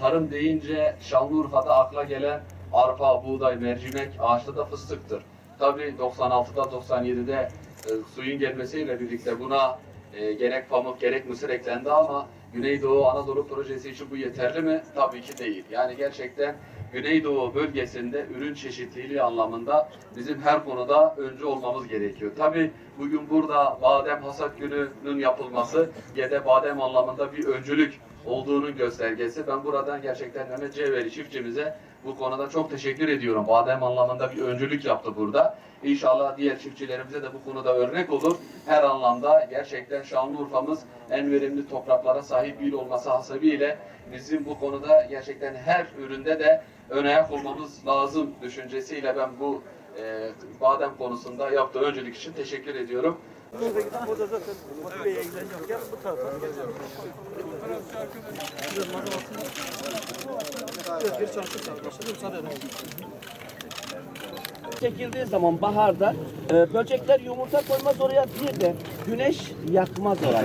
Tarım deyince Şanlıurfa'da akla gelen arpa, buğday, mercimek, ağaçta da fıstıktır. Tabii 96'da 97'de e, suyun gelmesiyle birlikte buna e, gerek pamuk gerek mısır eklendi ama Güneydoğu Anadolu projesi için bu yeterli mi? Tabii ki değil. Yani gerçekten Güneydoğu bölgesinde ürün çeşitliliği anlamında bizim her konuda öncü olmamız gerekiyor. Tabii bugün burada badem hasat gününün yapılması Gede badem anlamında bir öncülük olduğunun göstergesi. Ben buradan gerçekten Mehmet Cevheri çiftçimize bu konuda çok teşekkür ediyorum. Badem anlamında bir öncülük yaptı burada. İnşallah diğer çiftçilerimize de bu konuda örnek olur. Her anlamda gerçekten Şanlıurfa'mız en verimli topraklara sahip bir olması hasebiyle bizim bu konuda gerçekten her üründe de ön ayak olmamız lazım düşüncesiyle ben bu e, badem konusunda yaptığı öncülük için teşekkür ediyorum. Çekildiği zaman baharda e, böcekler yumurta koymaz oraya bir de güneş yakmaz oraya.